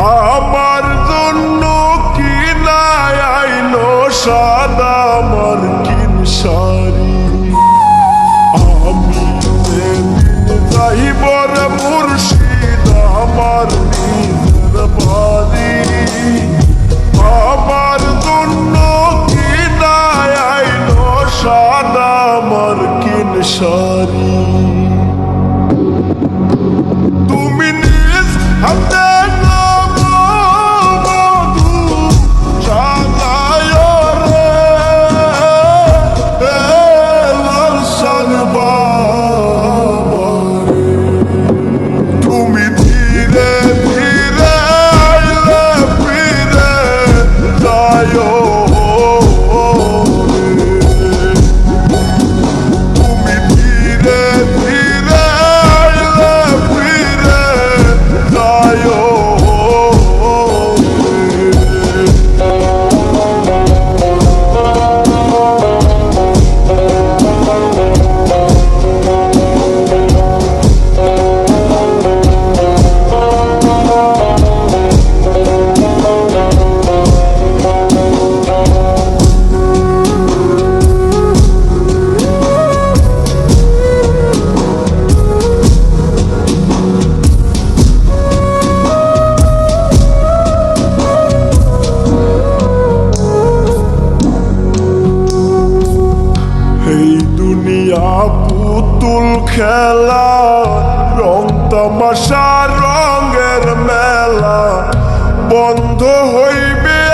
আমার জন্য কি নাই সাদা আমার কিন সারি আমি যাইবর মুর্শিদ, আমার বাড়ি। আমার জন্য কি নাই আইলো সাদা আমার কিন সারি তুমি নিজ হাতে খেলা রং তামাশা রঙের মেলা বন্ধ হইবে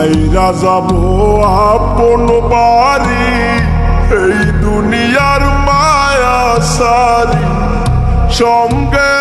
সাইরা যাব আপন বাড়ি এই দুনিয়ার মায়া সারি। সঙ্গে